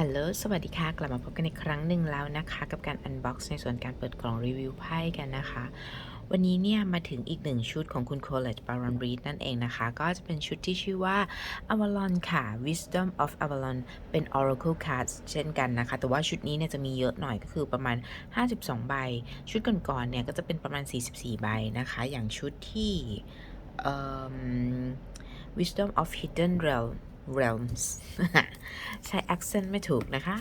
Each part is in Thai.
ฮัลโหล สวัสดีค่ะ กลับมาพบกันอีกครั้งหนึ่งแล้วนะคะ กับการอันบ็อกซ์ในส่วนการเปิดกล่องรีวิวไพ่กันนะคะ วันนี้เนี่ย มาถึงอีกหนึ่งชุดของคุณ College Baron Reed นั่นเองนะคะ ก็จะเป็นชุดที่ชื่อว่า Avalon ค่ะ Wisdom of Avalon เป็น Oracle Cards เช่นกันนะคะ แต่ว่าชุดนี้เนี่ยจะมีเยอะหน่อยก็คือประมาณ 52 ใบ ชุดก่อนๆเนี่ยก็จะเป็นประมาณ 44 ใบนะคะ อย่างชุดที่ Wisdom of Hidden Realm realms ใช้ accent ไม่ถูกนะคะ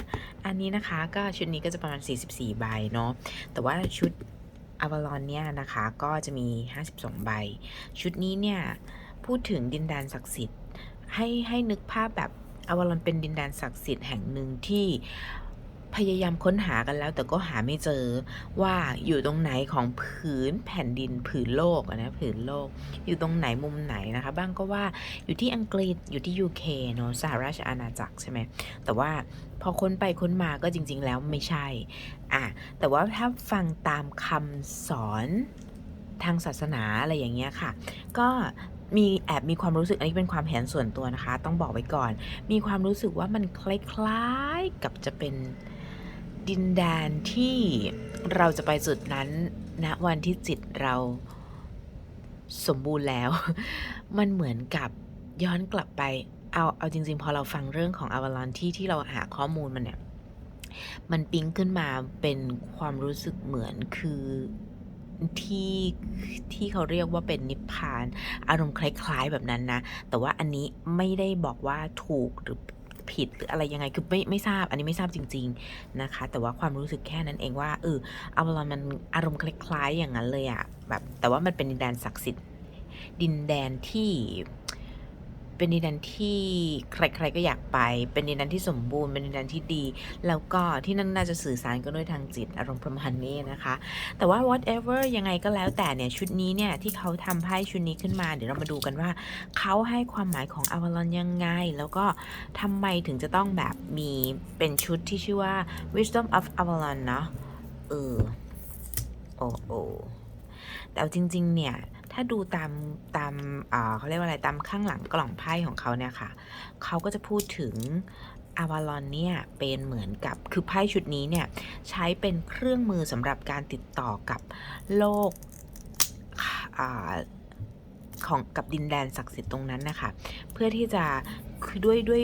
อันนี้นะคะก็ชุดนี้ก็จะประมาณ 44 ใบเนาะ แต่ว่าชุด Avalon เนี่ยนะคะก็จะมี 52 ใบ ชุดนี้เนี่ยพูดถึงดินแดนศักดิ์สิทธิ์ ให้ให้นึกภาพแบบ Avalon เป็นดินแดนศักดิ์สิทธิ์แห่งหนึ่งที่ พยายามค้นหากันแล้วแต่ก็หาไม่เจอว่าอยู่ตรงไหนของผืนแผ่นดินผืนโลกนะผืนโลก อยู่ตรงไหนมุมไหนนะคะ บ้างก็ว่าอยู่ที่อังกฤษอยู่ที่ UK เคนอะสหราชอาณาจักรใช่ไหมแต่ว่าพอค้นไปค้นมาก็จริง ๆ แล้วไม่ใช่อะแต่ว่าถ้าฟังตามคำสอนทางศาสนาอะไรอย่างเงี้ยค่ะ ก็มีแอบมีความรู้สึกอันนี้เป็นความเห็นส่วนตัวนะคะ ต้องบอกไว้ก่อน มีความรู้สึกว่ามันคล้ายๆกับจะเป็น ดินแดนที่เราจะไปจุดนั้นณวันที่จิตเราสมบูรณ์แล้ว มันเหมือนกับย้อนกลับไปเอาเอาจริง ๆ พอเราฟังเรื่องของอวลอนที่ที่เราหาข้อมูลมันเนี่ย มันปิ๊งขึ้นมาเป็นความรู้สึกเหมือนคือที่ที่เขาเรียกว่าเป็นนิพพาน อารมณ์คล้าย ๆแบบนั้นนะ แต่ว่าอันนี้ไม่ได้บอกว่าถูกหรือ ผิดหรืออะไรยังไงคือไม่ไม่ทราบ อันนี้ไม่ทราบจริง ๆนะคะ แต่ว่าความรู้สึกแค่นั้นเองว่าเอออาวลอนมันอารมณ์คล้ายๆอย่างนั้นเลยอะแบบแต่ว่ามันเป็นดินแดนศักดิ์สิทธิ์ดินแดนที่ เป็นดินแดนที่ใคร ๆก็อยากไป เป็นดินแดนที่สมบูรณ์ เป็นดินแดนที่ดี แล้วก็ที่นั่นน่าจะสื่อสารกันด้วยทางจิตอารมณ์ประมาณนี้นะคะ แต่ว่า whatever ยังไงก็แล้วแต่เนี่ยชุดนี้เนี่ยที่เขาทำไพ่ชุดนี้ขึ้นมา เดี๋ยวเรามาดูกันว่าเขาให้ความหมายของอว l ลอนยังไง แล้วก็ทำไมถึงจะต้องแบบมีเป็นชุดที่ชื่อว่า wisdom of Avalon เนาะ เออ โอ้โอแต่จริง ๆ เนี่ย ถ้าดูตามตามอ่าเขาเรียกว่าอะไรตามข้างหลังกล่องไพ่ของเขาเนี่ยค่ะเขาก็จะพูดถึงอาวาลอนเนี่ยเป็นเหมือนกับคือไพ่ชุดนี้เนี่ยใช้เป็นเครื่องมือสำหรับการติดต่อกับโลกอของกับดินแดนศักดิ์สิทธิ์ตรงนั้นนะคะ เพื่อที่จะคือด้วยด้วย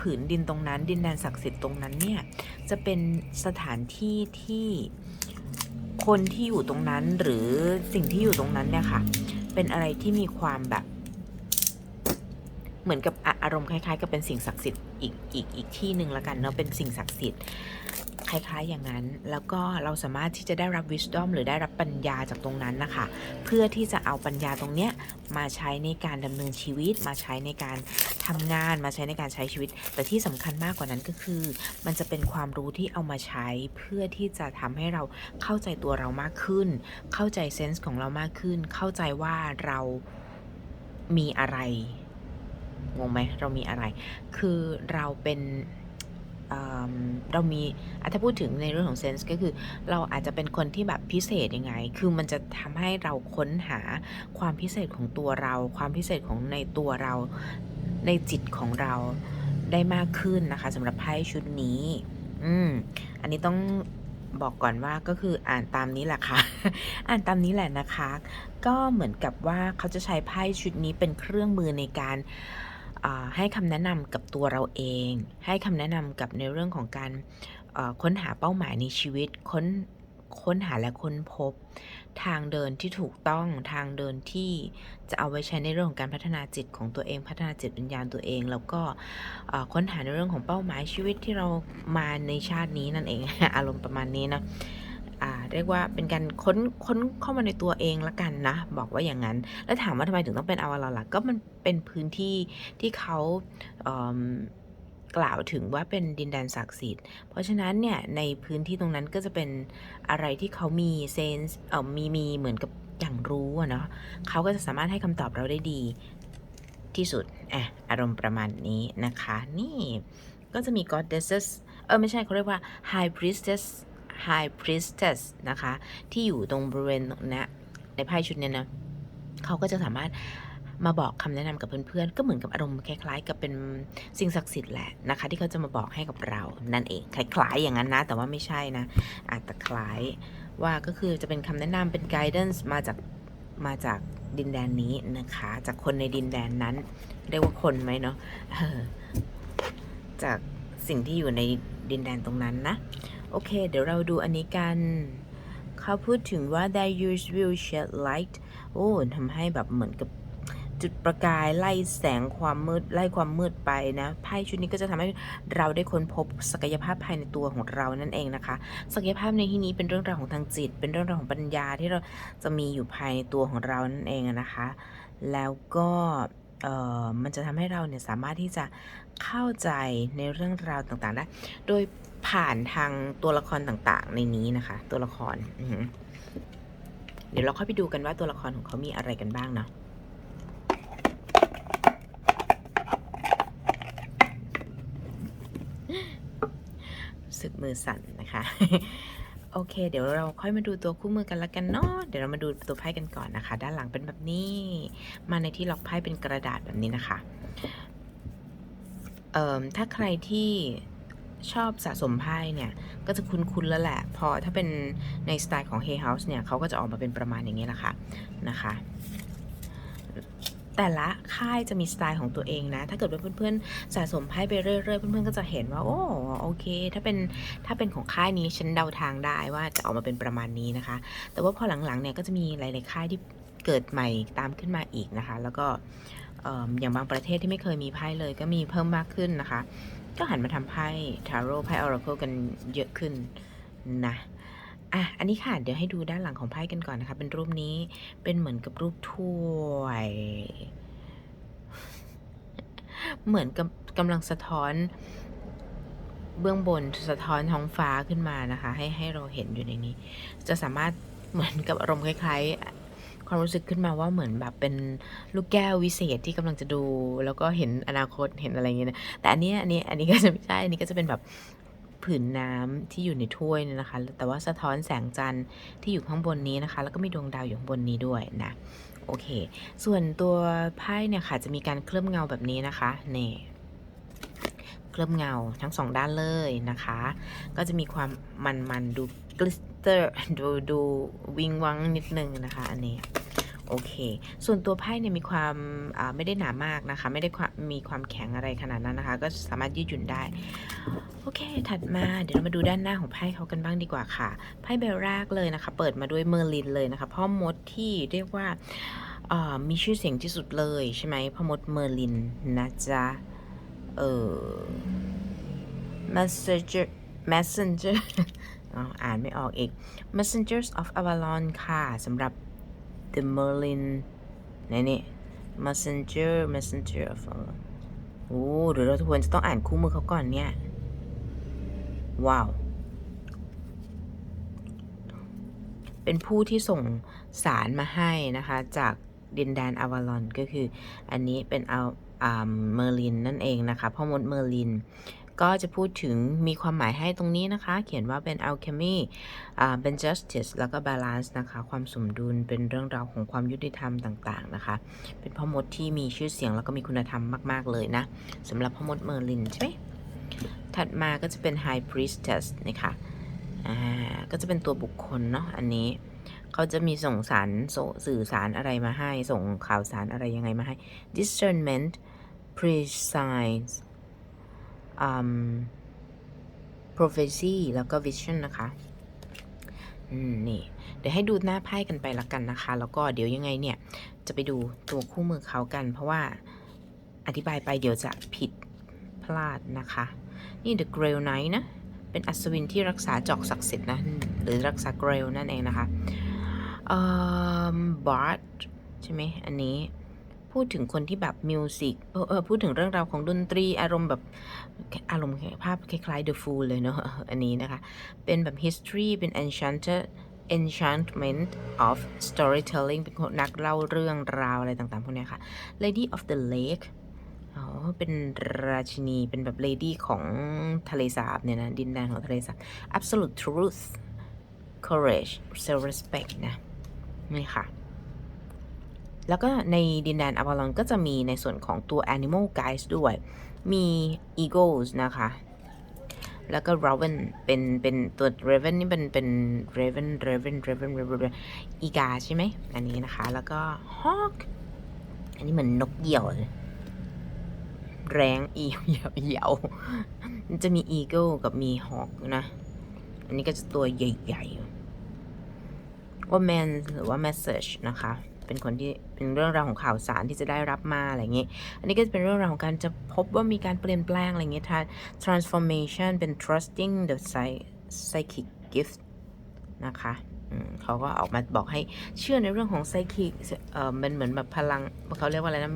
ผืนดินตรงนั้น ดินแดนศักดิ์สิทธิ์ตรงนั้นเนี่ยจะเป็นสถานที่ที่คนที่อยู่ตรงนั้นหรือสิ่งที่อยู่ตรงนั้นเนี่ยค่ะ เป็นอะไรที่มีความแบบ เหมือนกับอารมณ์คล้าย ๆ กับเป็นสิ่งศักดิ์สิทธิ์อีกอีกอีกที่หนึ่งละกันเนาะเป็นสิ่งศักดิ์สิทธิ์ คล้ายๆอย่างนั้น แล้วก็เราสามารถที่จะได้รับ wisdom หรือได้รับปัญญาจากตรงนั้นนะคะ เพื่อที่จะเอาปัญญาตรงเนี้ยมาใช้ในการดำเนินชีวิต มาใช้ในการทำงาน มาใช้ในการใช้ชีวิต แต่ที่สำคัญมากกว่านั้นก็คือ มันจะเป็นความรู้ที่เอามาใช้เพื่อที่จะทำให้เราเข้าใจตัวเรามากขึ้น เข้าใจเซนส์ของเรามากขึ้น เข้าใจว่าเรามีอะไรงงไหมเรามีอะไร คือเราเป็น เรามีถ้าพูดถึงในเรื่องของเซนส์ก็คือ เราอาจจะเป็นคนที่แบบพิเศษยังไง คือมันจะทำให้เราค้นหาความพิเศษของตัวเรา ความพิเศษของในตัวเรา ในจิตของเราได้มากขึ้นนะคะสำหรับไพ่ชุดนี้ อืม อันนี้ต้องบอกก่อนว่าก็คืออ่านตามนี้แหละค่ะ อ่านตามนี้แหละนะคะ ก็เหมือนกับว่าเขาจะใช้ไพ่ชุดนี้เป็นเครื่องมือในการ ให้คำแนะนำกับตัวเราเอง ให้คำแนะนำกับในเรื่องของการค้นหาเป้าหมายในชีวิต ค้นค้นหาและค้นพบ ทางเดินที่ถูกต้องทางเดินที่จะเอาไว้ใช้ในเรื่องของการพัฒนาจิตของตัวเองพัฒนาจิตวิญญาณตัวเอง แล้วก็ค้นหาในเรื่องของเป้าหมายชีวิตที่เรามาในชาตินี้นั่นเองอารมณ์ประมาณนี้นะ เรียกว่าเป็นการค้นค้นเข้ามาในตัวเองละกันนะ บอกว่าอย่างนั้น แล้วถามว่าทำไมถึงต้องเป็นอวาลอนล่ะก็มันเป็นพื้นที่ที่เขาเอิ่มกล่าวถึงว่าเป็นดินแดนศักดิ์สิทธิ์ เพราะฉะนั้นเนี่ยในพื้นที่ตรงนั้นก็จะเป็นอะไรที่เขามีเซนส์เอ่อมีมีเหมือนกับอย่างรู้อะเนาะเขาก็จะสามารถให้คำตอบเราได้ดีที่สุดอะอารมณ์ประมาณนี้นะคะ นี่ก็จะมี goddesses เออไม่ใช่เขาเรียกว่า high priestess high priestess นะคะ ที่อยู่ตรงบริเวณตรงนี้ในไพ่ชุดนี้นะเขาก็จะสามารถมาบอกคำแนะนำกับเพื่อนๆ ก็เหมือนกับอารมณ์คล้ายๆ กับเป็นสิ่งศักดิ์สิทธิ์แหละนะคะ ที่เขาจะมาบอกให้กับเรานั่นเองคล้ายๆอย่างนั้นนะ แต่ว่าไม่ใช่นะ อาจจะคล้ายว่าก็คือจะเป็นคำแนะนำเป็น guidance มาจากมาจากดินแดนนี้นะคะ จากคนในดินแดนนั้น เรียกว่าคนไหมเนาะจากสิ่งที่อยู่ในดินแดนตรงนั้นนะ โอเค เดี๋ยวเราดูอันนี้กัน เขาพูดถึงว่า their use will shed light โอ้ทำให้แบบเหมือนกับจุดประกายไล่แสงความมืดไล่ความมืดไปนะไพ่ชุดนี้ก็จะทำให้เราได้ค้นพบศักยภาพภายในตัวของเรานั่นเองนะคะ ศักยภาพในที่นี้เป็นเรื่องราวของทางจิต เป็นเรื่องราวของปัญญาที่เราจะมีอยู่ภายในตัวของเรานั่นเองนะคะ แล้วก็เอ่อมันจะทำให้เราเนี่ยสามารถที่จะเข้าใจในเรื่องราวต่างๆได้โดย ผ่านทางตัวละครต่างๆ ในนี้นะคะ ตัวละคร เดี๋ยวเราค่อยไปดูกันว่าตัวละครของเขามีอะไรกันบ้างเนาะสึกมือสั่นนะคะ โอเค เดี๋ยวเราค่อยมาดูตัวคู่มือกันละกันเนาะเดี๋ยวเรามาดูตัวไพ่กันก่อนนะคะ ด้านหลังเป็นแบบนี้ มาในที่ล็อกไพ่เป็นกระดาษแบบนี้นะคะเอ่อถ้าใครที่ ชอบสะสมไพ่เนี่ย ก็จะคุ้นๆแล้วแหละ พอถ้าเป็นในสไตล์ของ Hay House เนี่ยเขาก็จะออกมาเป็นประมาณอย่างนี้แหละค่ะนะคะแต่ละค่ายจะมีสไตล์ของตัวเองนะ ถ้าเกิดว่าเพื่อนๆสะสมไพ่ไปเรื่อยๆ เพื่อนๆก็จะเห็นว่า โอ้โอเค ถ้าเป็นถ้าเป็นของค่ายนี้ฉันเดาทางได้ว่าจะออกมาเป็นประมาณนี้นะคะ แต่ว่าพอหลังๆเนี่ยก็จะมีหลายๆค่ายที่เกิดใหม่ตามขึ้นมาอีกนะคะ แล้วก็อย่างบางประเทศที่ไม่เคยมีไพ่เลยก็มีเพิ่มมากขึ้นนะคะ ก็หันมาทำไพ่ทาโร่ไพ่ออราเคิลกันเยอะขึ้นนะอะ อันนี้ค่ะ เดี๋ยวให้ดูด้านหลังของไพ่กันก่อนนะคะ เป็นรูปนี้ เป็นเหมือนกับรูปถ้วย เหมือนกับกำลังสะท้อน เบื้องบนสะท้อนท้องฟ้าขึ้นมานะคะ ให้ให้เราเห็นอยู่ในนี้ จะสามารถเหมือนกับอารมณ์คล้ายๆ ความรู้สึกขึ้นมาว่าเหมือนแบบเป็นลูกแก้ววิเศษที่กำลังจะดู แล้วก็เห็นอนาคตเห็นอะไรอย่างเงี้ยนะแต่อันนี้อันนี้อันนี้ก็จะไม่ใช่อันนี้ก็จะเป็นแบบผืนน้ำที่อยู่ในถ้วยเนี่ยนะคะ แต่ว่าสะท้อนแสงจันทร์ที่อยู่ข้างบนนี้นะคะ แล้วก็มีดวงดาวอยู่ข้างบนนี้ด้วยนะโอเค ส่วนตัวไพ่เนี่ยค่ะจะมีการเคลือบเงาแบบนี้นะคะนี่เคลือบเงาทั้งสองด้านเลยนะคะ ก็จะมีความมันๆดูกลิส เตอร์ดูดูวิงวังนิดนึงนะคะ อันนี้โอเค ส่วนตัวไพ่เนี่ยมีความไม่ได้หนามากนะคะ ไม่ได้มีความแข็งอะไรขนาดนั้นนะคะ ก็สามารถยืดหยุ่นได้ โอเค ถัดมาเดี๋ยวเรามาดูด้านหน้าของไพ่เขากันบ้างดีกว่าค่ะ ไพ่ใบแรกเลยนะคะ เปิดมาด้วยเมอร์ลินเลยนะคะ พ่อมดที่เรียกว่าอ่ามีชื่อเสียงที่สุดเลยใช่ไหมพ่อมดเมอร์ลินนะจ๊ะ เออ messenger messenger อ่านไม่ออกอีก messengers of Avalon ค่ะสำหรับ the Merlin ไหนนี่ messenger messenger of Avalon โอ้เดี๋ยวเราทุกคนจะต้องอ่านคู่มือเขาก่อนเนี่ย ว้าว เป็นผู้ที่ส่งสารมาให้นะคะ จากดินแดนอาวาลอนก็คือ อันนี้เป็นเอาอ่าเมอร์ลินนั่นเองนะคะพ่อมดเมอร์ลิน ก็จะพูดถึงมีความหมายให้ตรงนี้นะคะ เขียนว่าเป็น alchemy อ่าเป็น justice แล้วก็ balance นะคะ ความสมดุลเป็นเรื่องราวของความยุติธรรมต่าง ๆ นะคะ เป็นพ่อมดที่มีชื่อเสียงแล้วก็มีคุณธรรมมาก ๆ เลยนะสำหรับพ่อมดเมอร์ลินใช่ไหมถัดมาก็จะเป็น High Priestess นะคะอ่าก็จะเป็นตัวบุคคลเนาะอันนี้เขาจะมีส่งสารสสื่อสารอะไรมาให้ ส่งข่าวสารอะไรยังไงมาให้ discernment prescience prophecy แล้วก็ vision นะคะ อืม นี่ เดี๋ยวให้ดูหน้าไพ่กันไปละกันนะคะ แล้วก็เดี๋ยวยังไงเนี่ย จะไปดูตัวคู่มือเขากัน เพราะว่าอธิบายไปเดี๋ยวจะผิดพลาดนะคะ นี่ The Grail Knight นะ เป็นอัศวินที่รักษาจอกศักดิ์สิทธิ์นะ หรือรักษา Grail นั่นเองนะคะ เอ่อ Bard ใช่ไหม อันนี้ พูดถึงคนที่แบบมิวสิกเออพูดถึงเรื่องราวของดนตรี อารมณ์แบบอารมณ์ภาพคล้ายๆ The Fool เลยเนาะอันนี้นะคะ เป็นแบบ history เป็น enchanted enchantment of storytelling เป็นคนนักเล่าเรื่องราวอะไรต่างๆ พวกเนี้ยค่ะ Lady of the Lake อ๋อ เป็นราชินี เป็นแบบ lady ของทะเลสาบเนี่ยนะ ดินแดนของทะเลสาบ absolute truth courage self respect นะ นี่ค่ะ แล้วก็ในดินแดนอ v ว l ลอนก็จะมีในส่วนของตัว Animal Guides ด้วย มี Eagles นะคะ แล้วก็ Raven เป็นเป็นตัว Raven นี่เป็นเป็น Raven Raven Raven Raven อีกาใช่ไหม อันนี้นะคะ แล้วก็ Hawk อันนี้เหมือนนกเหยี่ยว แรงอีเหยี่ยวเหยี่ยวจะมี Eagle กับมี Hawk นะ อันนี้ก็จะตัวใหญ่ๆว่า man หรือว่า message นะคะ เป็นคนที่เป็นเรื่องราวของข่าวสารที่จะได้รับมาอะไรอย่างนี้อันนี้ก็จะเป็นเรื่องราวของการจะพบว่ามีการเปลี่ยนแปลงอะไรอย่างเงี้ย transformation เป็น trusting the psychic gift นะคะเขาก็ออกมาบอกให้เชื่อในเรื่องของ psychic เอ่อเป็นเหมือนแบบพลังเขาเรียกว่าอะไรนะ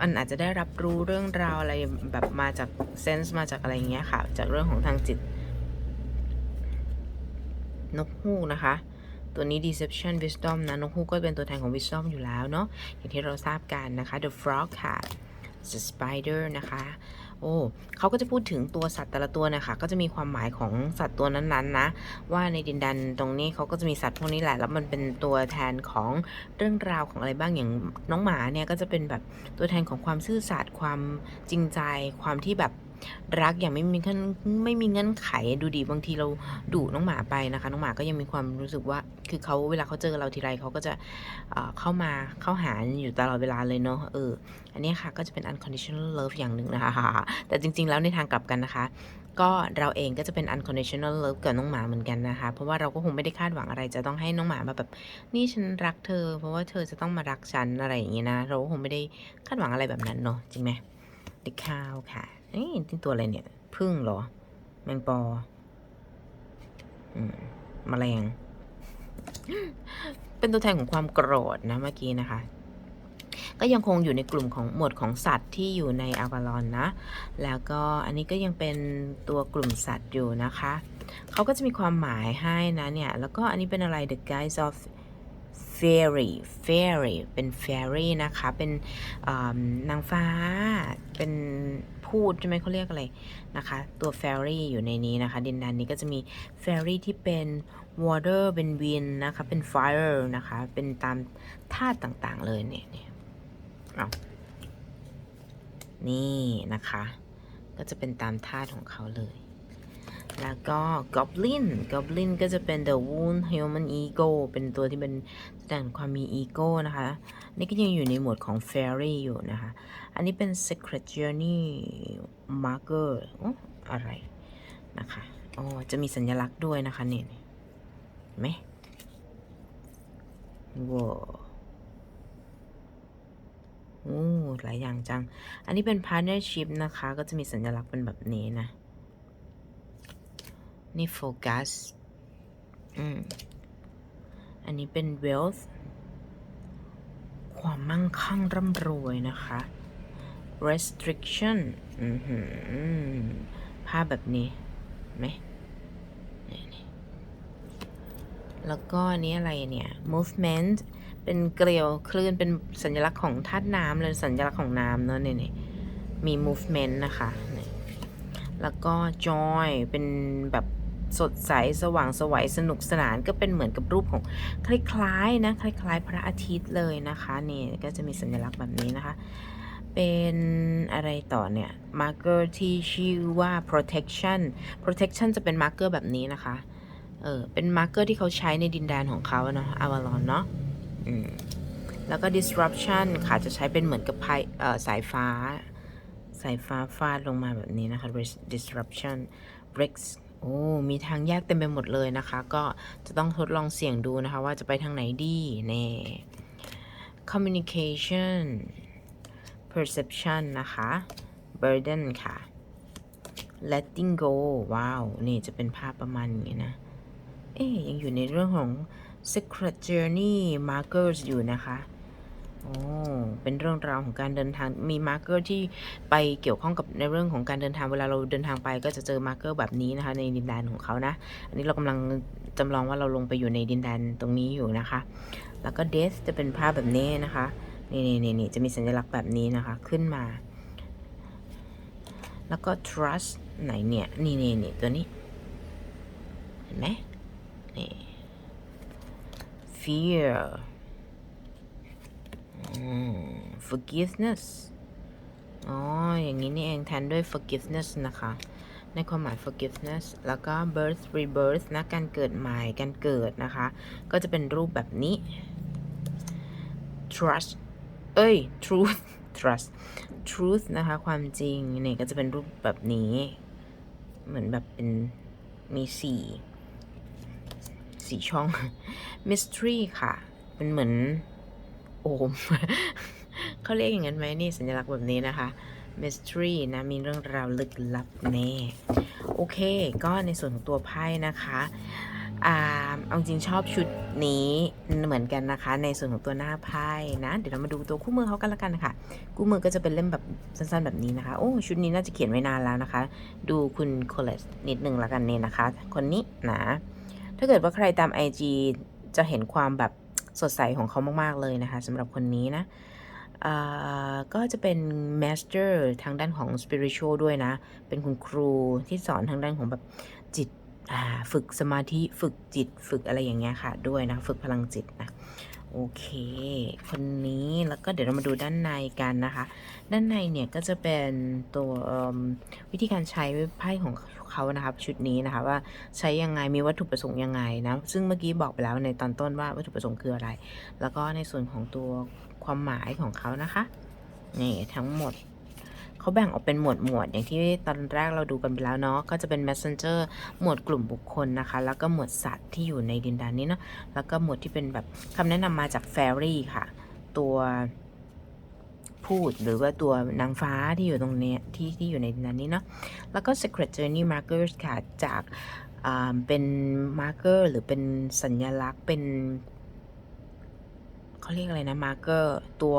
มันอาจจะได้รับรู้เรื่องราวอะไรแบบมาจากเซนส์มาจากอะไรอย่างเงี้ยค่ะ จากเรื่องของทางจิต นกฮูกนะคะ ตัวนี้ deception wisdom นะนกฮูกก็เป็นตัวแทนของ wisdom อยู่แล้วเนาะอย่างที่เราทราบกันนะคะ the frog ค่ะ the spider นะคะโอ้เขาก็จะพูดถึงตัวสัตว์แต่ละตัวนะคะก็จะมีความหมายของสัตว์ตัวนั้นๆนะว่าในดินแดนตรงนี้เขาก็จะมีสัตว์พวกนี้แหละ แล้วมันเป็นตัวแทนของเรื่องราวของอะไรบ้างอย่างน้องหมาเนี่ยก็จะเป็นแบบตัวแทนของความซื่อสัตย์ความจริงใจความที่แบบ รักอย่างไม่มีเงื่อนไม่มีเงื่อนไขดูดีบางทีเราดุน้องหมาไปนะคะ น้องหมาก็ยังมีความรู้สึกว่า คือเขาเวลาเขาเจอเราทีไรเขาก็จะเเข้ามาเข้าหาอยู่ตลอดเวลาเลยเนาะเอออันนี้ค่ะก็จะเป็น unconditional love อย่างหนึ่งนะคะ แต่จริง ๆ แล้วในทางกลับกันนะคะ ก็เราเองก็จะเป็น unconditional love กับน้องหมาเหมือนกันนะคะ เพราะว่าเราก็คงไม่ได้คาดหวังอะไร จะต้องให้น้องหมามาแบบนี่ฉันรักเธอ เพราะว่าเธอจะต้องมารักฉันอะไรอย่างงี้นะ เราก็คงไม่ได้คาดหวังอะไรแบบนั้นเนาะจริงไหม The cow ค่ะ เอ้ยนี่ตัวอะไรเนี่ยพึ่งเหรอ แมงปออืมแมลง เป็นตัวแทนของความโกรธนะเมื่อกี้นะคะ ก็ยังคงอยู่ในกลุ่มของหมวดของสัตว์ที่อยู่ในอาวาลอนนะ แล้วก็อันนี้ก็ยังเป็นตัวกลุ่มสัตว์อยู่นะคะ เขาก็จะมีความหมายให้นะเนี่ย แล้วก็อันนี้เป็นอะไร the guise of fairy fairy เป็น fairy นะคะ เป็นนางฟ้า เป็น พูดใช่ไหมเขาเรียกอะไรนะคะ ตัวเฟรรี่อยู่ในนี้นะคะ ดินแดนนี้ก็จะมีเฟรรี่ที่เป็น water เป็น wind นะคะ เป็น fire นะคะ เป็นตามธาตุต่างๆเลยเนี่ยเนี่ยเอานี่นะคะ ก็จะเป็นตามธาตุของเขาเลย แล้วก็ goblin goblin ก็จะเป็น the wound human ego เป็นตัวที่เป็นแสดงความมี ego นะคะนี่ก็ยังอยู่ในหมวดของ fairy อยู่นะคะ อันนี้เป็น secret journey marker ออะไรนะคะอ๋อจะมีสัญลักษณ์ด้วยนะคะเนี่ยเห็นไหมว้าวโอ้หลายอย่างจัง อันนี้เป็น partnership นะคะ ก็จะมีสัญลักษณ์เป็นแบบนี้นะ นี่โฟกัสอืมอันนี้เป็น wealth ความมั่งคั่งร่ำรวยนะคะ restriction อือหือภาพแบบนี้ไหมแล้วก็อันนี้อะไรเนี่ย movement เป็นเกลียวคลื่นเป็นสัญลักษณ์ของธาตุน้ำเลยสัญลักษณ์ของน้ำเนอะนี่นี่มี movement นะคะ แล้วก็ joy เป็นแบบ สดใสสว่างสวัยสนุกสนานก็เป็นเหมือนกับรูปของคล้ายๆนะคล้าย ๆ พระอาทิตย์เลยนะคะนี่ก็จะมีสัญลักษณ์แบบนี้นะคะ เป็นอะไรต่อเนี่ยมาร์เกอร์ที่ชื่อว่า protection protection จะเป็นมาร์เกอร์แบบนี้นะคะเออเป็นมาร์เกอร์ที่เขาใช้ในดินแดนของเขาเนาะอาวาลอนเนาะอืมแล้วก็ disruption ค่ะ จะใช้เป็นเหมือนกับพเอ่อสายฟ้า สายฟ้าฟาดลงมาแบบนี้นะคะ disruption breaks โอ้ มีทางแยกเต็มไปหมดเลยนะคะ ก็จะต้องทดลองเสี่ยงดูนะคะว่าจะไปทางไหนดีแน่ communication perception นะคะ burden ค่ะ letting go ว้าว นี่จะเป็นภาพประมาณนี้นะ เอ๊ยยังอยู่ในเรื่องของ secret journey markers อยู่นะคะ โอ้เป็นเรื่องราวของการเดินทางมีมาร์เกอร์ที่ไปเกี่ยวข้องกับในเรื่องของการเดินทางเวลาเราเดินทางไปก็จะเจอมาร์เกอร์แบบนี้นะคะ ในดินแดนของเขานะ อันนี้เรากำลังจำลองว่าเราลงไปอยู่ในดินแดนตรงนี้อยู่นะคะ แล้วก็ death จะเป็นภาพแบบนี้นะคะนี่นี่นี่นจะมีสัญลักษณ์แบบนี้นะคะขึ้นมา แล้วก็ trust ไหนเนี่ยนี่นี่นี่ตัวนี้ เห็นไหมนี่ fear forgiveness อ๋อ อย่างนี้นี่เองแทนด้วย forgiveness นะคะ ในความหมาย forgiveness แล้วก็ birth rebirth นะ การเกิดใหม่ การเกิดนะคะ ก็จะเป็นรูปแบบนี้ trust เอ้ย truth trust truth นะคะ ความจริงเนี่ยก็จะเป็นรูปแบบนี้ เหมือนแบบเป็นมีสี่สี่ช่อง mystery ค่ะ เป็นเหมือน โอมเขาเรียกอย่างนั้นไหมนี่สัญลักษณ์แบบนี้นะคะ mystery นะ มีเรื่องราวลึกลับแน่โอเค ก็ในส่วนของตัวไพ่นะคะอ่าเอาจริงชอบชุดนี้เหมือนกันนะคะ ในส่วนของตัวหน้าไพ่นะ เดี๋ยวเรามาดูตัวคู่มือเขากันละกันนะคะคู่มือก็จะเป็นเล่มแบบสั้นๆแบบนี้นะคะ โอ้ชุดนี้น่าจะเขียนไว้นานแล้วนะคะ ดูคุณโคเลสนิดหนึ่งละกันเนี่ยนะคะ คนนี้นะ ถ้าเกิดว่าใครตาม IG จะเห็นความแบบ สดใสของเขามาก ๆ เลยนะคะสำหรับคนนี้นะก็จะเป็น master ทางด้านของ spiritual ด้วยนะ เป็นคุณครูที่สอนทางด้านของแบบจิตฝึกสมาธิฝึกจิตฝึกอะไรอย่างเงี้ยค่ะด้วยนะ ฝึกพลังจิตนะโอเค คนนี้แล้วก็เดี๋ยวเรามาดูด้านในกันนะคะ ด้านในเนี่ยก็จะเป็นตัววิธีการใช้ไพ่ของ เขานะครับ ชุดนี้นะคะว่าใช้ยังไงมีวัตถุประสงค์ยังไงนะซึ่งเมื่อกี้บอกไปแล้วในตอนต้นว่าวัตถุประสงค์คืออะไร แล้วก็ในส่วนของตัวความหมายของเขานะคะนี่ทั้งหมดเขาแบ่งออกเป็นหมวดหมวดอย่างที่ตอนแรกเราดูกันไปแล้วเนาะก็จะเป็น messenger หมวดกลุ่มบุคคลนะคะ แล้วก็หมวดสัตว์ที่อยู่ในดินแดนนี้เนาะแล้วก็หมวดที่เป็นแบบคำแนะนำมาจาก fairy ค่ะ ตัว พูดหรือว่าตัวนางฟ้าที่อยู่ตรงเนี้ยที่ที่อยู่ในนั้นนี้เนาะแล้วก็ secret journey markers ค่ะ จากอ่าเป็น marker หรือเป็นสัญลักษณ์เป็นเขาเรียกอะไรนะ marker ตัว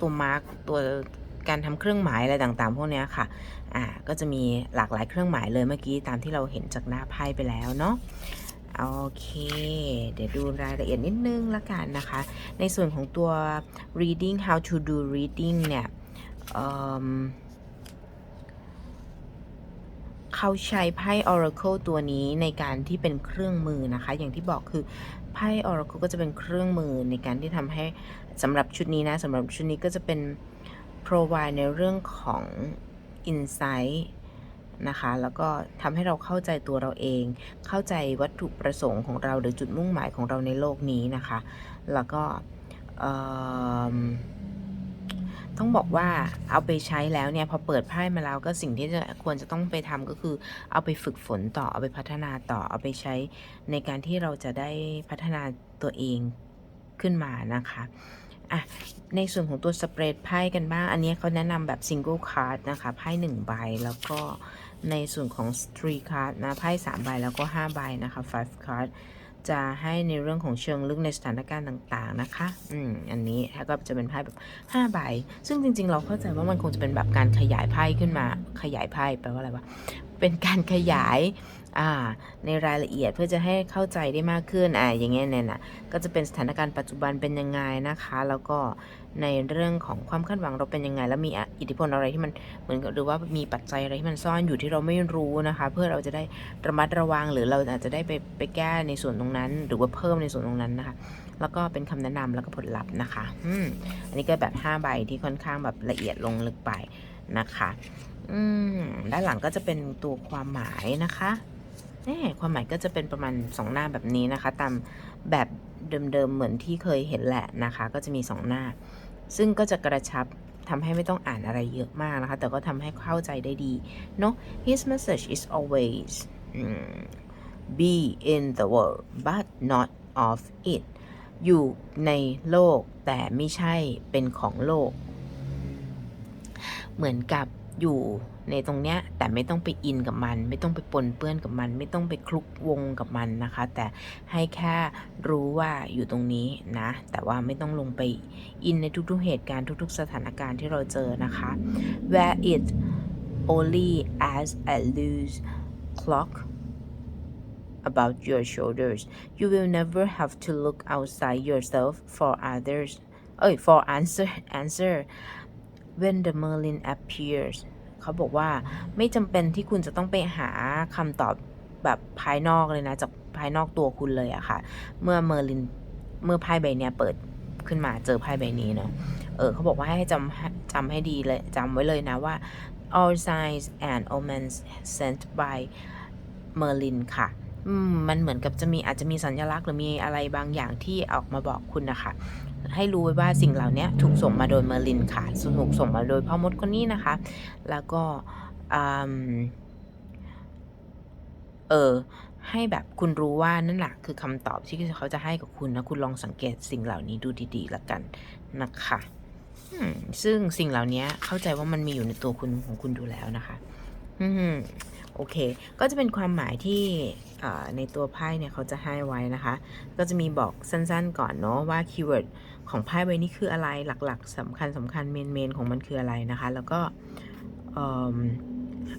ตัว mark ตัวการทำเครื่องหมายอะไรต่างๆ พวกเนี้ยค่ะ อ่า ก็จะมีหลากหลายเครื่องหมายเลยเมื่อกี้ตามที่เราเห็นจากหน้าไพ่ไปแล้วเนาะ โอเค เดี๋ยวดูรายละเอียดนิดนึงละกันนะคะ ในส่วนของตัว reading how to do reading เนี่ยเเขาใช้ไพ่ oracle ตัวนี้ในการที่เป็นเครื่องมือนะคะ อย่างที่บอกคือไพ่ oracle ก็จะเป็นเครื่องมือในการที่ทำให้สำหรับชุดนี้นะสำหรับชุดนี้ก็จะเป็น provide ในเรื่องของ insight นะคะ แล้วก็ทำให้เราเข้าใจตัวเราเอง เข้าใจวัตถุประสงค์ของเราหรือจุดมุ่งหมายของเราในโลกนี้นะคะ แล้วก็ต้องบอกว่าเอาไปใช้แล้วเนี่ยพอเปิดไพ่มาแล้วก็สิ่งที่จะควรจะต้องไปทำก็คือ เอาไปฝึกฝนต่อเอาไปพัฒนาต่อเอาไปใช้ในการที่เราจะได้พัฒนาตัวเองขึ้นมานะคะอะในส่วนของตัวสเปรดไพ่กันบ้าง อันนี้เขาแนะนำแบบ single card นะคะ ไพ่หนึ่งใบแล้วก็ ในส่วนของ three card นะ ไพ่สามใบแล้วก็ห้าใบนะคะ five card จะให้ในเรื่องของเชิงลึกในสถานการณ์ต่าง ๆ นะคะ อืม อันนี้ก็จะเป็นไพ่แบบ5ใบ ซึ่งจริง ๆ เราเข้าใจว่ามันคงจะเป็นแบบการขยายไพ่ขึ้นมา ขยายไพ่แปลว่าอะไรวะ เป็นการขยายในรายละเอียดเพื่อจะให้เข้าใจได้มากขึ้นอ่าอย่างเงี้ยเนี่ยนะก็จะเป็นสถานการณ์ปัจจุบันเป็นยังไงนะคะ แล้วก็ในเรื่องของความคาดหวังเราเป็นยังไง แล้วมีอิทธิพลอะไรที่มันเหมือนหรือว่ามีปัจจัยอะไรที่มันซ่อนอยู่ที่เราไม่รู้นะคะ เพื่อเราจะได้ระมัดระวังหรือเราอาจจะได้ไปไปแก้ในส่วนตรงนั้น หรือว่าเพิ่มในส่วนตรงนั้นนะคะแล้วก็เป็นคำแนะนำแล้วก็ผลลัพธ์นะคะอืมอันนี้ก็แบบ5ใบที่ค่อนข้างแบบละเอียดลงลึกไปนะคะ อืมด้านหลังก็จะเป็นตัวความหมายนะคะแน่ความหมายก็จะเป็นประมาณ2หน้าแบบนี้นะคะ ตามแบบเดิมๆเหมือนที่เคยเห็นแหละนะคะ ก็จะมี2หน้า ซึ่งก็จะกระชับทำให้ไม่ต้องอ่านอะไรเยอะมากนะคะ แต่ก็ทำให้เข้าใจได้ดีเนาะ His message is always be in the world but not of it อยู่ในโลกแต่ไม่ใช่เป็นของโลก เหมือนกับ อยู่ในตรงเนี้ยแต่ไม่ต้องไปอินกับมัน ไม่ต้องไปปนเปื้อนกับมัน ไม่ต้องไปคลุกวงกับมันนะคะ แต่ให้แค่รู้ว่าอยู่ตรงนี้นะ แต่ว่าไม่ต้องลงไปอินในทุกๆเหตุการณ์ทุกๆ สถานการณ์ที่เราเจอนะคะ where it only as a loose clock about your shoulders you will never have to look outside yourself for others เอ้ย for answer answer when the Merlin appears เขาบอกว่าไม่จำเป็นที่คุณจะต้องไปหาคำตอบแบบภายนอกเลยนะ จากภายนอกตัวคุณเลยอะค่ะ เมื่อเมอร์ลินเมื่อไพ่ใบเนี้ยเปิดขึ้นมาเจอไพ่ใบนี้เนาะเออเขาบอกว่าให้จำจำให้ดีเลยจำไว้เลยนะว่า all signs and omens sent by Merlin ค่ะมมันเหมือนกับจะมีอาจจะมีสัญลักษณ์หรือมีอะไรบางอย่างที่ออกมาบอกคุณนะคะ ให้รู้ไว้ว่าสิ่งเหล่านี้ถูกส่งมาโดยเมอร์ลินค่ะถูกส่งมาโดยพ่อมดคนนี้นะคะ แล้วก็เออให้แบบคุณรู้ว่านั่นแหละคือคำตอบที่เขาจะให้กับคุณนะ คุณลองสังเกตสิ่งเหล่านี้ดูดีๆละกันนะคะซึ่งสิ่งเหล่านี้เข้าใจว่ามันมีอยู่ในตัวคุณของคุณดูแล้วนะคะโอเค ก็จะเป็นความหมายที่ในตัวไพ่เนี่ยเขาจะให้ไว้นะคะ ก็จะมีบอกสั้นๆก่อนเนาะว่าคีย์เวิร์ด ของไพ่ใบนี้คืออะไรหลักๆสำคัญสำคัญเมนเมนของมันคืออะไรนะคะ แล้วก็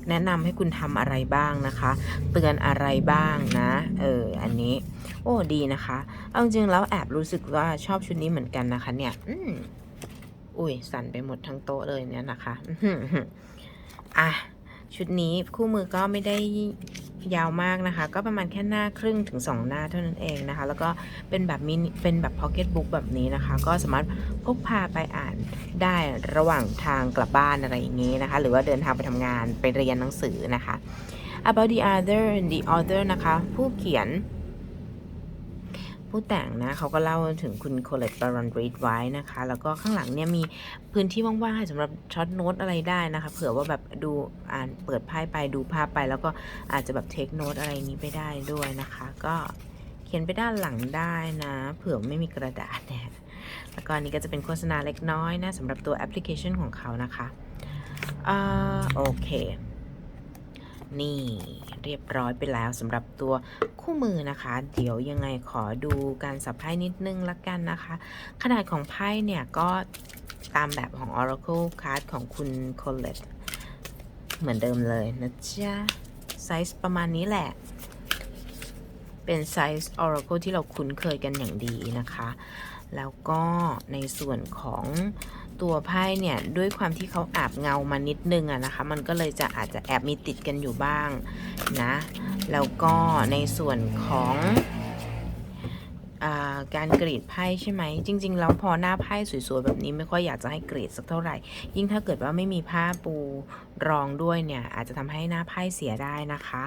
แนะนำให้คุณทำอะไรบ้างนะคะ เตือนอะไรบ้างนะ เออ อันนี้ โอ้ดีนะคะ เอาจริงแล้วแอบรู้สึกว่าชอบชุดนี้เหมือนกันนะคะ เนี่ยอืมอุ้ยสั่นไปหมดทั้งโต๊ะเลยเนี่ยนะคะอะ ชุดนี้คู่มือก็ไม่ได้ยาวมากนะคะ ก็ประมาณแค่หน้าครึ่งถึง 2 หน้าเท่านั้นเองนะคะ แล้วก็เป็นแบบมินิเป็นแบบพ็อกเก็ตบุ๊กแบบนี้นะคะ ก็สามารถพกพาไปอ่านได้ระหว่างทางกลับบ้านอะไรอย่างนี้นะคะ หรือว่าเดินทางไปทำงานไปเรียนหนังสือนะคะ about the other the author นะคะ ผู้เขียน ผู้แต่งนะเขาก็เล่าถึงคุณโคเลตบารอนรีดไว้นะคะ แล้วก็ข้างหลังเนี่ยมีพื้นที่ว่างๆให้สำหรับช็อตโน้ตอะไรได้นะคะ เผื่อว่าแบบดูอ่านเปิดไพ่ไปดูภาพไป แล้วก็อาจจะแบบเทคโน้ตอะไรนี้ไปได้ด้วยนะคะ ก็เขียนไปด้านหลังได้นะ เผื่อไม่มีกระดาษเนี่ยแล้วก็นนี้ก็จะเป็นโฆษณาเล็กน้อยนะสำหรับตัวแอปพลิเคชันของเขานะคะอ่าโอเค นี่เรียบร้อยไปแล้วสำหรับตัวคู่มือนะคะ เดี๋ยวยังไงขอดูการสับไพ่นิดนึงละกันนะคะ ขนาดของไพ่เนี่ยก็ตามแบบของ Oracle Card ของคุณ Colette เหมือนเดิมเลยนะจ๊ะ ไซส์ประมาณนี้แหละ เป็นไซส์ Oracle ที่เราคุ้นเคยกันอย่างดีนะคะ แล้วก็ในส่วนของ ตัวไพ่เนี่ยด้วยความที่เขาอาบเงามานิดนึงอะนะคะ มันก็เลยจะอาจจะแอบมีติดกันอยู่บ้างนะ แล้วก็ในส่วนของอาการกรีดไพ่ใช่ไหมจริง ๆ แล้วพอหน้าไพ่สวยๆแบบนี้ไม่ค่อยอยากจะให้กรีดสักเท่าไหร่ ยิ่งถ้าเกิดว่าไม่มีผ้าปูรองด้วยเนี่ยอาจจะทำให้หน้าไพ่เสียได้นะคะ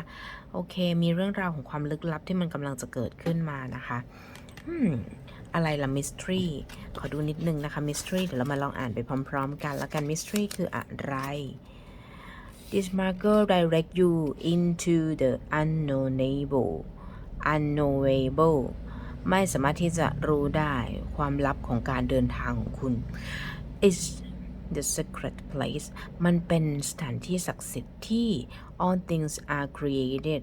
โอเค มีเรื่องราวของความลึกลับที่มันกำลังจะเกิดขึ้นมานะคะ อะไรล่ะ mystery ขอดูนิดนึงนะคะ mystery เดี๋ยวเรามาลองอ่านไปพร้อมๆกันแล้วกัน mystery คืออะไร This marker direct you into the unknowable unknowable ไม่สามารถที่จะรู้ได้ความลับของการเดินทางของคุณ is the secret place มันเป็นสถานที่ศักดิ์สิทธิ์ที่ all things are created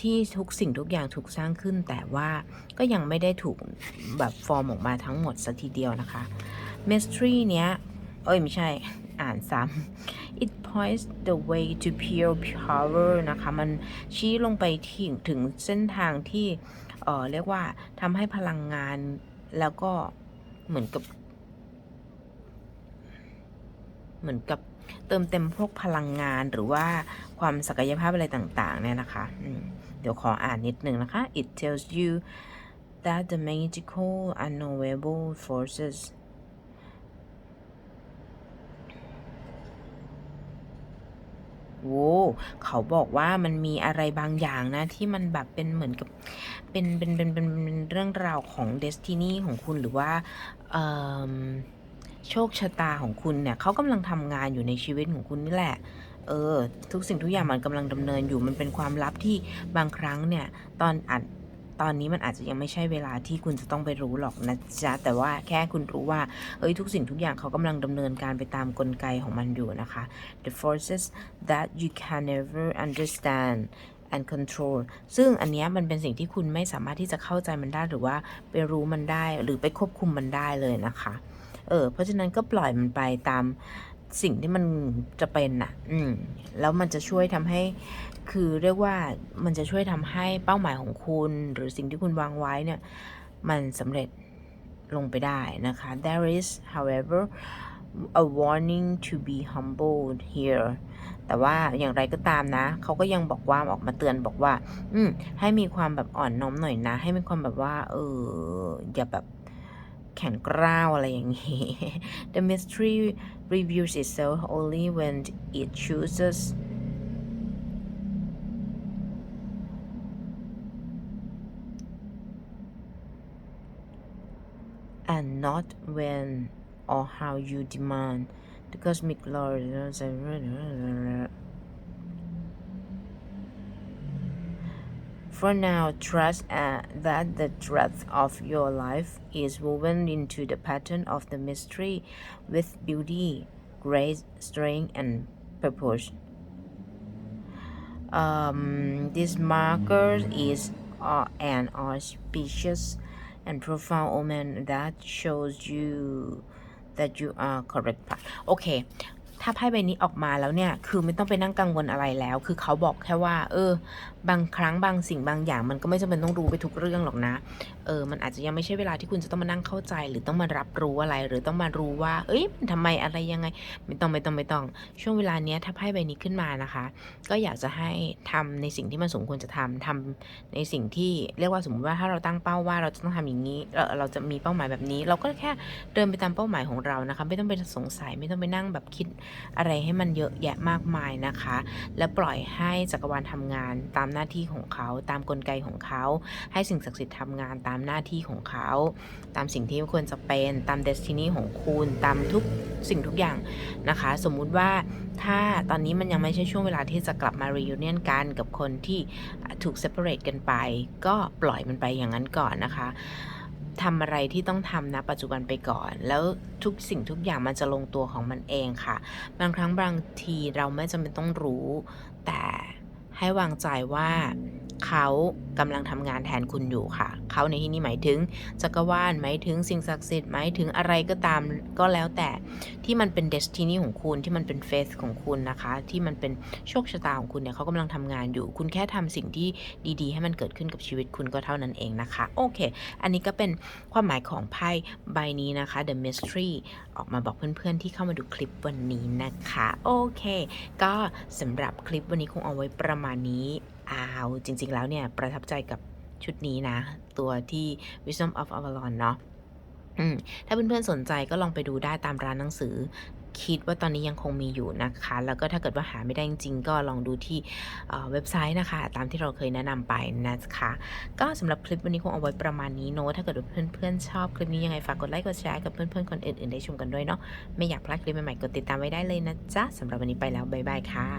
ที่ทุกสิ่งทุกอย่างถูกสร้างขึ้น แต่ว่าก็ยังไม่ได้ถูกแบบฟอร์มออกมาทั้งหมดสักทีเดียวนะคะ mystery เนี้ย เอ้ย ไม่ใช่อ่านซ้ำ it points the way to pure power นะคะ มันชี้ลงไปที่ถึงเส้นทางที่เออเรียกว่าทำให้พลังงานแล้วก็เหมือนกับ เหมือนกับเติมเต็มพวกพลังงานหรือว่าความศักยภาพอะไรต่าง ๆ เนี่ยนะคะอื เดี๋ยวขออ่านนิดหนึ่งนะคะ it tells you that the magical unknowable forces โว้เขาบอกว่ามันมีอะไรบางอย่างนะ ที่มันแบบเป็นเหมือนกับเป็นเป็นเป็นเป็นเป็นเรื่องราวของเดสตินีของคุณหรือว่าโชคชะตาของคุณเนี่ยเขากำลังทำงานอยู่ในชีวิตของคุณนี่แหละ เออ ทุกสิ่งทุกอย่างมันกำลังดำเนินอยู่มันเป็นความลับที่บางครั้งเนี่ย ตอนอัดตอนนี้มันอาจจะยังไม่ใช่เวลาที่คุณจะต้องไปรู้หรอกนะจ๊ะแต่ว่าแค่คุณรู้ว่าเอ้ยทุกสิ่งทุกอย่างเขากำลังดำเนินการไปตามกลไกของมันอยู่นะคะ the forces that you can never understand and control ซึ่งอันนี้มันเป็นสิ่งที่คุณไม่สามารถที่จะเข้าใจมันได้หรือว่าไปรู้มันได้หรือไปควบคุมมันได้เลยนะคะ เออ เพราะฉะนั้นก็ปล่อยมันไปตาม สิ่งที่มันจะเป็นน่ะ อืม แล้วมันจะช่วยทำให้ คือเรียกว่ามันจะช่วยทำให้เป้าหมายของคุณ หรือสิ่งที่คุณวางไว้เนี่ย มันสำเร็จลงไปได้นะคะ there is however a warning to be humbled here แต่ว่าอย่างไรก็ตามนะ เขาก็ยังบอกว่าออกมาเตือนบอกว่า อืม ให้มีความแบบอ่อนน้อมหน่อยนะ ให้มีความแบบว่า เอออย่าแบบ แข็งกร้าวอะไรอย่างนี้ The mystery reveals itself only when it chooses and not when or how you demand the cosmic law For now, trust uh, that the thread of your life is woven into the pattern of the mystery with beauty, grace, strength, and purpose. Um, this marker is uh, an auspicious and profound omen that shows you that you are correct path โอเค ถ้าไพ่ใบนี้ออกมาแล้วเนี่ย คือไม่ต้องไปนั่งกังวลอะไรแล้ว คือเขาบอกแค่ว่า เออ บางครั้งบางสิ่งบางอย่าง มันก็ไม่จำเป็นต้องรู้ไปทุกเรื่องหรอกนะ เออ มันอาจจะยังไม่ใช่เวลาที่คุณจะต้องมานั่งเข้าใจ หรือต้องมารับรู้อะไร หรือต้องมารู้ว่า เอ้ยมันทำไมอะไรยังไง ไม่ต้องไม่ต้องไม่ต้อง ช่วงเวลาเนี้ยถ้าไพ่ใบนี้ขึ้นมานะคะ ก็อยากจะให้ทำในสิ่งที่มันสมควรจะทำทำในสิ่งที่เรียกว่าสมมติว่าถ้าเราตั้งเป้าว่าเราจะต้องทำอย่างนี้ เราเราจะมีเป้าหมายแบบนี้ เราก็แค่เดินไปตามเป้าหมายของเรานะคะ ไม่ต้องไปสงสัยไม่ต้องไปนั่งแบบคิดอะไรให้มันเยอะแยะมากมายนะคะ แล้วปล่อยให้จักรวาลทำงานตามามหน้าที่ของเขา ตามกลไกของเขา ให้สิ่งศักดิ์สิทธิ์ทำงานตามหน้าที่ของเขา ตามสิ่งที่ควรจะเป็นตามเดสตินีของคุณ ตามทุกสิ่งทุกอย่างนะคะ สมมุติว่าถ้าตอนนี้มันยังไม่ใช่ช่วงเวลาที่จะกลับมา reunion กันกับคนที่ถูก separate กันไป ก็ปล่อยมันไปอย่างนั้นก่อนนะคะทำอะไรที่ต้องทำนะปัจจุบันไปก่อน แล้วทุกสิ่งทุกอย่างมันจะลงตัวของมันเองค่ะ บางครั้งบางทีเราไม่จำเป็นต้องรู้แต่ ให้วางใจว่า เขากำลังทำงานแทนคุณอยู่ค่ะ เขาในที่นี้หมายถึงจักรวาลหมายถึงสิ่งศักดิ์สิทธิ์หมายถึงอะไรก็ตามก็แล้วแต่ที่มันเป็นเดสตินีของคุณที่มันเป็นเฟสของคุณนะคะ ที่มันเป็นโชคชะตาของคุณเนี่ยเขากำลังทำงานอยู่ คุณแค่ทำสิ่งที่ดี ๆ ให้มันเกิดขึ้นกับชีวิตคุณก็เท่านั้นเองนะคะ โอเค อันนี้ก็เป็นความหมายของไพ่ใบนี้นะคะ The Mystery ออกมาบอกเพื่อนๆที่เข้ามาดูคลิปวันนี้นะคะ โอเค ก็สำหรับคลิปวันนี้คงเอาไว้ประมาณนี้ อ้าว จริง ๆ แล้วเนี่ย ประทับใจกับชุดนี้นะ ตัวที่ Wisdom of Avalon เนาะถ้าเพื่อนๆสนใจก็ลองไปดูได้ตามร้านหนังสือ คิดว่าตอนนี้ยังคงมีอยู่นะคะ แล้วก็ถ้าเกิดว่าหาไม่ได้จริงๆก็ลองดูที่เเว็บไซต์นะคะ ตามที่เราเคยแนะนำไปนะคะ ก็สำหรับคลิปวันนี้คงเอาไว้ประมาณนี้เนอะถ้าเกิดเพื่อนๆชอบคลิปนี้ยังไงฝากกดไลค์กดแชร์กับเพื่อนๆคนอื่นๆได้ชมกันด้วยเนาะไม่อยากพลาดคลิปใหม่ๆกดติดตามไว้ได้เลยนะจ๊ะสำหรับวันนี้ไปแล้วบ๊ายบายค่ะ